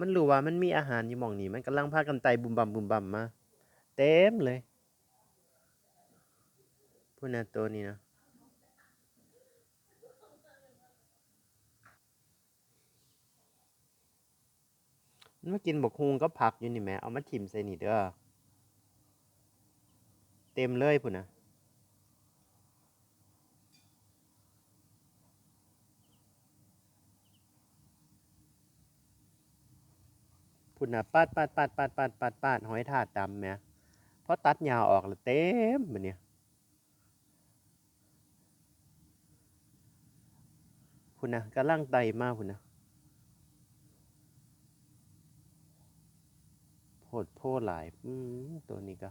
มันรู้ว่ามันมีอาหารอยู่หม่องนี้ มันกำลังพากันไตบุมบั่มบุมบั่มมา เต็มเลยพูดนะตัวนี้นะมันมากินบกฮุงก็ผักอยู่นี่แหม่เอามาทิ่มใส่นี่เด้อ เต็มเลยพุ่นนะ พุ่นนะปาดปาดปาดปาดปาดปาดปาดหอยทาดดำแหม่พอตัดยาวออกแล้วเต็มมันเนี่ยพุ่นนะกระล่างไตมากพุ่นนะโพดโพหลาย อืมตัวนี้ก็